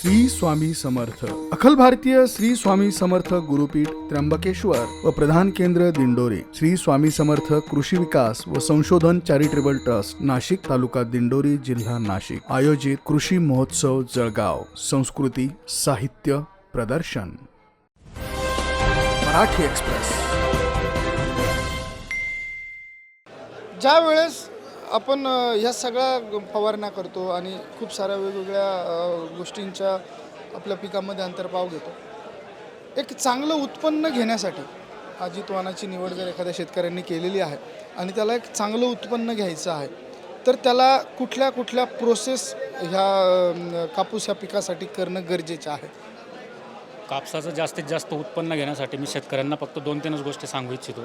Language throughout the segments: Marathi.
श्री स्वामी समर्थ. अखिल भारतीय श्री स्वामी समर्थ गुरुपीठ त्र्यंबकेश्वर व प्रधान केंद्र दिंडोरी. श्री स्वामी समर्थ कृषी विकास व संशोधन चॅरिटेबल ट्रस्ट नाशिक तालुका दिंडोरी जिल्हा नाशिक. आयोजित कृषी महोत्सव जळगाव. संस्कृती साहित्य प्रदर्शन. मराठी एक्सप्रेस. ज्या वेळेस आपण ह्या सगळ्या फवारण्या करतो आणि खूप साऱ्या वेगवेगळ्या गोष्टींच्या आपल्या पिकामध्ये अंतर्भाव घेतो. एक चांगलं उत्पन्न घेण्यासाठी अजितवानाची निवड जर एखाद्या शेतकऱ्यांनी केलेली आहे आणि त्याला एक चांगलं उत्पन्न घ्यायचं आहे तर त्याला कुठल्या कुठल्या प्रोसेस ह्या कापूस ह्या पिकासाठी करणं गरजेचं आहे? कापसाचं जास्तीत जास्त उत्पन्न घेण्यासाठी मी शेतकऱ्यांना फक्त दोन तीनच गोष्टी सांगू इच्छितो.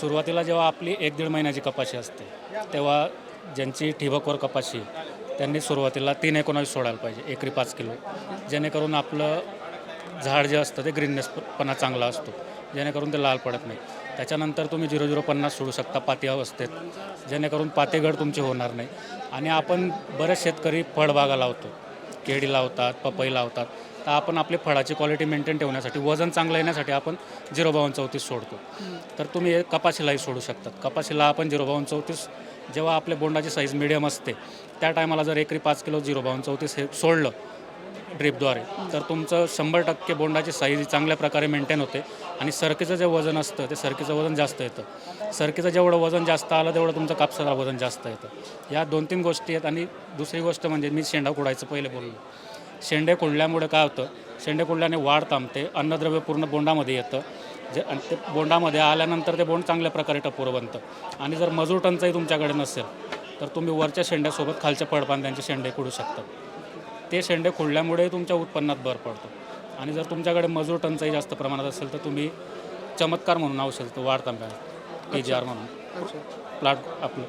सुरुवातीला जेव्हा आपली एक दीड महिन्याची कपाशी असते तेव्हा ज्यांची ठिबकवर कपाशी त्यांनी सुरुवातीला तीन एकोणावीस सोडायला पाहिजे एकरी पाच किलो. जेणेकरून आपलं झाड जे असतं ते ग्रीननेसपणा चांगला असतो जेणेकरून ते लाल पडत नाही. त्याच्यानंतर तुम्ही झिरो झिरो पन्नास सोडू शकता पाती अवस्थेत जेणेकरून पातेगड तुमचे होणार नाही. आणि आपण बरेच शेतकरी फळबागा लावतो केळी लावतात पपई लावतात तर आपण आपली फळाची क्वालिटी मेंटेन ठेवण्यासाठी वजन चांगलं येण्यासाठी आपण झिरो बावन्न चौतीस सोडतो. तर तुम्ही हे कपाशीलाही सोडू शकतात. कपाशीला आपण झिरो बावन्न चौतीस जेव्हा आपल्या बोंडाची साईज मिडियम असते त्या टायमाला जर एकरी पाच किलो झिरो बावन्न चौतीस हे सोडलं ड्रिपद्वारे तर तुमचं शंभर टक्के बोंडाची साईज चांगल्या प्रकारे मेंटेन होते. आणि सरकीचं जे वजन असतं ते सरकीचं वजन जास्त येतं. सरकीचं जेवढं वजन जास्त आलं तेवढं तुमचं कापसाला वजन जास्त येतं. या दोन तीन गोष्टी आहेत. आणि दुसरी गोष्ट म्हणजे मी शेंडा कुडायचं पहिले बोललो. शेंडे कुडल्यामुळे काय होतं शेंडे कुडल्याने वाढ थांबते अन्नद्रव्य पूर्ण बोंडामध्ये येतं. जे आणि ते बोंडामध्ये आल्यानंतर ते बोंड चांगल्या प्रकारे टपोरं बनतं. आणि जर मजूर टंचाई तुमच्याकडे नसेल तर तुम्ही वरच्या शेंड्यासोबत खालच्या पडपांद्यांचे शेंडे कुडू शकता. ते शेंडे खुडल्यामुळे तुमच्या उत्पन्नात भर पडतो. आणि जर तुमच्याकडे मजूर टंचाई जास्त प्रमाणात असेल तर तुम्ही चमत्कार म्हणून औषध वाढ थांबल्या के जी आर म्हणून. प्लॉट आपलं.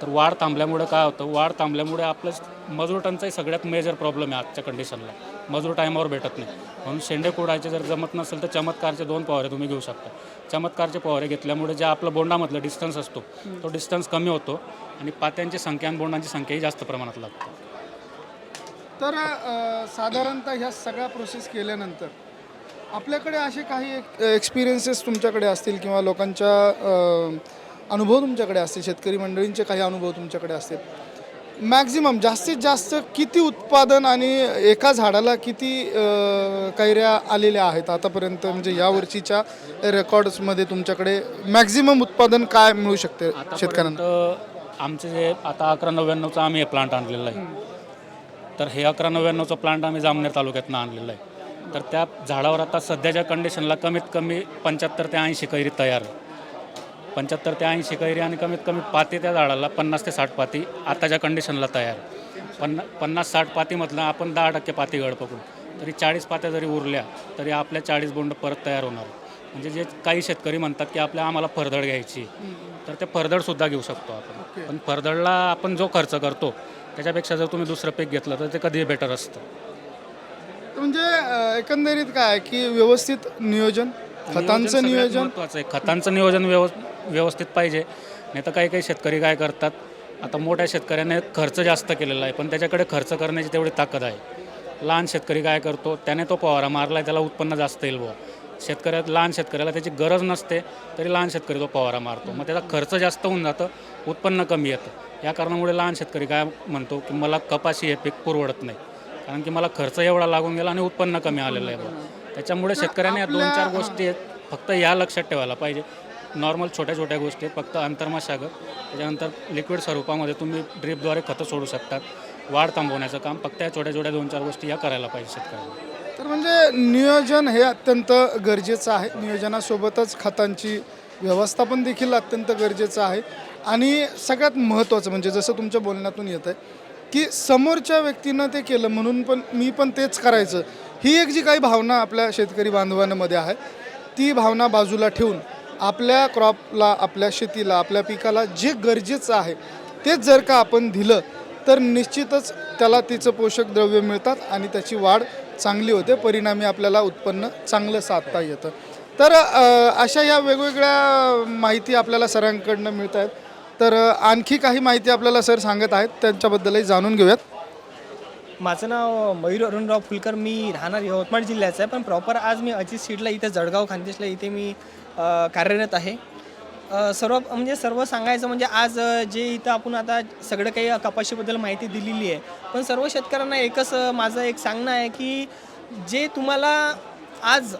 तर वाढ थांबल्यामुळे काय होतं वाढ थांबल्यामुळे आपलं मजूर टंचाई सगळ्यात मेजर प्रॉब्लेम आहे आजच्या कंडिशनला मजूर टायमावर भेटत नाही. म्हणून शेंडे कोडायचे जर जमत नसेल तर चमत्कारचे दोन पवारे तुम्ही घेऊ शकता. चमत्कारचे पवारे घेतल्यामुळे जे आपलं बोंडामधलं डिस्टन्स असतो तो डिस्टन्स कमी होतो आणि पात्यांची संख्या आणि बोंडांची संख्याही जास्त प्रमाणात लागते. तर साधारणतः ह्या सगळ्या प्रोसेस केल्यानंतर आपल्याकडे असे काही एक्सपिरियन्सेस तुमच्याकडे असतील किंवा लोकांच्या अनुभव तुमच्याकडे असतील शेतकरी मंडळींचे काही अनुभव तुमच्याकडे असतील. मॅक्झिमम जास्तीत जास्त किती उत्पादन आणि एका झाडाला किती कैऱ्या आलेल्या आहेत आतापर्यंत? म्हणजे या वर्षीच्या रेकॉर्ड्समध्ये तुमच्याकडे मॅक्झिमम उत्पादन काय मिळू शकते शेतकऱ्यांना? आमचे जे आता अकरा नव्याण्णवचा आम्ही हे प्लांट आणलेला आहे. तर हे अकरा नव्याण्णवचा प्लांट आम्ही जामनेर तालुक्यातनं आणलेलं आहे. तर त्या झाडावर आता सध्याच्या कंडिशनला कमीत कमी पंच्याहत्तर ते ऐंशी कैरी तयार पंच्याहत्तर ते ऐंशी कैरी आणि कमीत कमी पाती त्या झाडाला पन्नास ते साठ पाती आताच्या कंडिशनला तयार. पन्ना पन्नास साठ पातीमधलं आपण दहा टक्के पाती गळ पकडू. तरी चाळीस पात्या जरी उरल्या तरी आपल्या चाळीस बोंड परत तयार होणार. म्हणजे जे काही शेतकरी म्हणतात की आपल्या आम्हाला फरदड घ्यायची तर ते फरदडसुद्धा घेऊ शकतो आपण. पण फरदडला आपण जो खर्च करतो त्याच्यापेक्षा जर तुम्ही दुसरं पीक घेतलं तर ते कधीही बेटर असतं. म्हणजे एकंदरीत काय की व्यवस्थित नियोजन खतांचं नियोजन? महत्त्वाचं आहे. खतांचं नियोजन व्यव व्यवस्थित पाहिजे. नाही तर काही काही शेतकरी काय करतात आता मोठ्या शेतकऱ्याने खर्च जास्त केलेला आहे पण त्याच्याकडे खर्च करण्याची तेवढी ताकद आहे. लहान शेतकरी काय करतो त्याने तो पवारा मारला आहे त्याला उत्पन्न जास्त येईल बुवा. शेतकऱ्यात लहान शेतकऱ्याला त्याची गरज नसते तरी लहान शेतकरी तो पवारा मारतो. मग त्याचा खर्च जास्त होऊन जातं उत्पन्न कमी येतं. या कारणामुळे लहान शेतकरी काय म्हणतो की मला कपाशी हे पीक पुरवडत नाही. कारण की मला खर्च एवढा लागून गेला आणि उत्पन्न कमी आलेलं आहे. त्याच्यामुळे शेतकऱ्याने या दोन चार गोष्टी आहेत फक्त या लक्षात ठेवायला पाहिजे. नॉर्मल छोट्या छोट्या गोष्टी आहेत फक्त अंतर्माशागत. त्याच्यानंतर लिक्विड स्वरूपामध्ये तुम्ही ड्रीपद्वारे खतं सोडू शकतात. वाढ थांबवण्याचं काम फक्त या छोट्या छोट्या दोन चार गोष्टी या करायला पाहिजे शेतकऱ्यांना. तर म्हणजे नियोजन हे अत्यंत गरजेचं आहे. नियोजनासोबतच खतांची व्यवस्थापन देखील अत्यंत गरजेचं आहे. आणि सगळ्यात महत्त्वाचं म्हणजे जसं तुमच्या बोलण्यातून येत आहे की समोरच्या व्यक्तीनं ते केलं म्हणून पण मी पण तेच करायचं. ही एक जी काही भावना आपल्या शेतकरी बांधवांमध्ये आहे ती भावना बाजूला ठेवून आपल्या क्रॉपला आपल्या शेतीला आपल्या पिकाला जे गरजेचं आहे तेच जर का आपण दिलं तर निश्चितच त्याला तिचं पोषक द्रव्य मिळतात आणि त्याची वाढ चांगली होते परिणामी आपल्याला उत्पन्न चांगलं साधता येतं. तर अशा या वेगवेगळ्या माहिती आपल्याला सरांकडनं मिळत आहेत. तर आणखी काही माहिती आपल्याला सर सांगत आहेत त्यांच्याबद्दलही जाणून घेऊयात. माझं नाव मयूर अरुणराव फुलकर. मी राहणार यवतमाळ जिल्ह्याचं आहे पण प्रॉपर आज मी अजित सीडला इथे जळगाव खानदेशला इथे मी कार्यरत आहे. सर्व म्हणजे सर्व सांगायचं म्हणजे आज जे इथं आपण आता सगळं काही कपाशीबद्दल माहिती दिलेली आहे पण सर्व शेतकऱ्यांना एकच माझं एक सांगणं आहे की जे तुम्हाला आज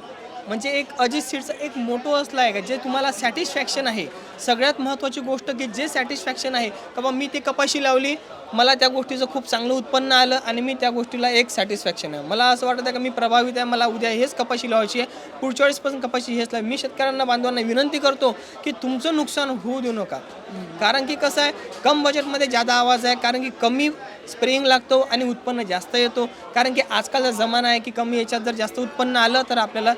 म्हणजे एक अजित सीटचं एक मोठं असला आहे का जे तुम्हाला सॅटिस्फॅक्शन आहे सगळ्यात महत्त्वाची गोष्ट की जे सॅटिस्फॅक्शन आहे का बाबा मी ती कपाशी लावली मला त्या गोष्टीचं खूप चांगलं उत्पन्न आलं आणि मी त्या गोष्टीला एक सॅटिस्फॅक्शन आहे. मला असं वाटतं आहे का मी प्रभावित आहे मला उद्या हेच कपाशी लावायची आहे पुढच्या वेळेसपासून कपाशी हेच लाव मी शेतकऱ्यांना बांधवांना विनंती करतो की तुमचं नुकसान होऊ देऊ नका. कारण की कसं आहे कम बजेटमध्ये जादा आवाज आहे कारण की कमी स्प्रेइंग लागतो आणि उत्पन्न जास्त येतो. कारण की आजकालचा जमाना आहे की कमी याच्यात जर जास्त उत्पन्न आलं तर आपल्याला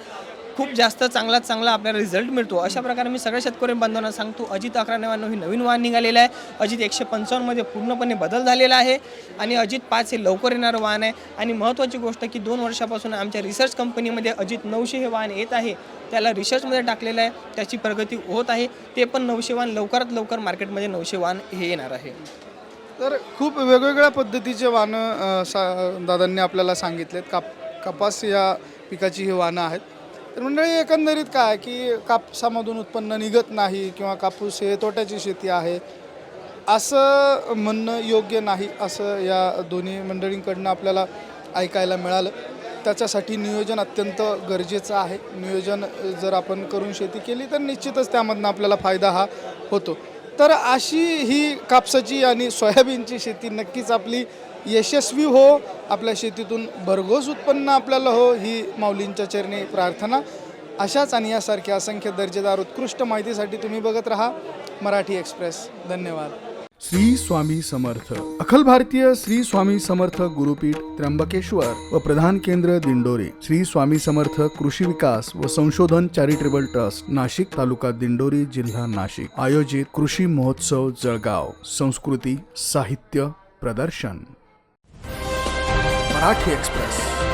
खूप जास्त चांगला चांगला आपल्याला रिझल्ट मिळतो. अशा प्रकारे मी सगळ्या शेतकरी बांधवांना सांगतो अजित अकरा नव्याण्णव ही नवीन वाहन निघालेलं आहे. अजित एकशे पंचावन्नमध्ये पूर्णपणे बदल झालेला आहे. आणि अजित पाच हे लवकर येणारं वाहन आहे. आणि महत्त्वाची गोष्ट की दोन वर्षापासून आमच्या रिसर्च कंपनीमध्ये अजित नऊशे हे वाहन येत आहे. त्याला रिसर्चमध्ये टाकलेलं आहे. त्याची प्रगती होत आहे. ते पण नऊशे वाहन लवकरात लवकर मार्केटमध्ये नऊशे वाहन हे येणार आहे. तर खूप वेगवेगळ्या पद्धतीचे वाहनं सा दादांनी आपल्याला सांगितलेत. काप कपास या पिकाची ही वाहनं आहेत. तर मंडळी एकंदरीत काय की कापसामधून उत्पन्न निघत नाही किंवा कापूस हे तोट्याची शेती आहे असं म्हणणं योग्य नाही असं या दोन्ही मंडळींकडनं आपल्याला ऐकायला मिळालं. त्याच्यासाठी नियोजन अत्यंत गरजेचं आहे. नियोजन जर आपण करून शेती केली तर निश्चितच त्यामधनं आपल्याला फायदा हा होतो. तर अशी ही कापसाची आणि सोयाबीनची शेती नक्कीच आपली यशस्वी हो आपल्या शेतीतून भरघोस उत्पन्न आपल्याला हो ही माऊलींच्या चरणी प्रार्थना. अशाच आणि यासारख्या असंख्य दर्जेदार उत्कृष्ट माहितीसाठी तुम्ही बघत राहा मराठी एक्सप्रेस. धन्यवाद. श्री स्वामी समर्थ. अखिल भारतीय श्री स्वामी समर्थ गुरुपीठ त्र्यंबकेश्वर व प्रधान केंद्र दिंडोरी. श्री स्वामी समर्थ कृषी विकास व संशोधन चॅरिटेबल ट्रस्ट नाशिक तालुका दिंडोरी जिल्हा नाशिक. आयोजित कृषी महोत्सव जळगाव. संस्कृती साहित्य प्रदर्शन. मराठी एक्सप्रेस.